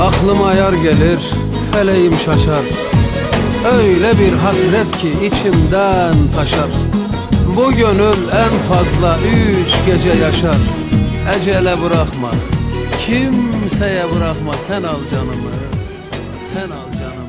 Aklıma yar gelir, feleğim şaşar. Öyle bir hasret ki içimden taşar. Bu gönül en fazla üç gece yaşar. Ecele bırakma, kimseye bırakma. Sen al canımı, sen al canımı.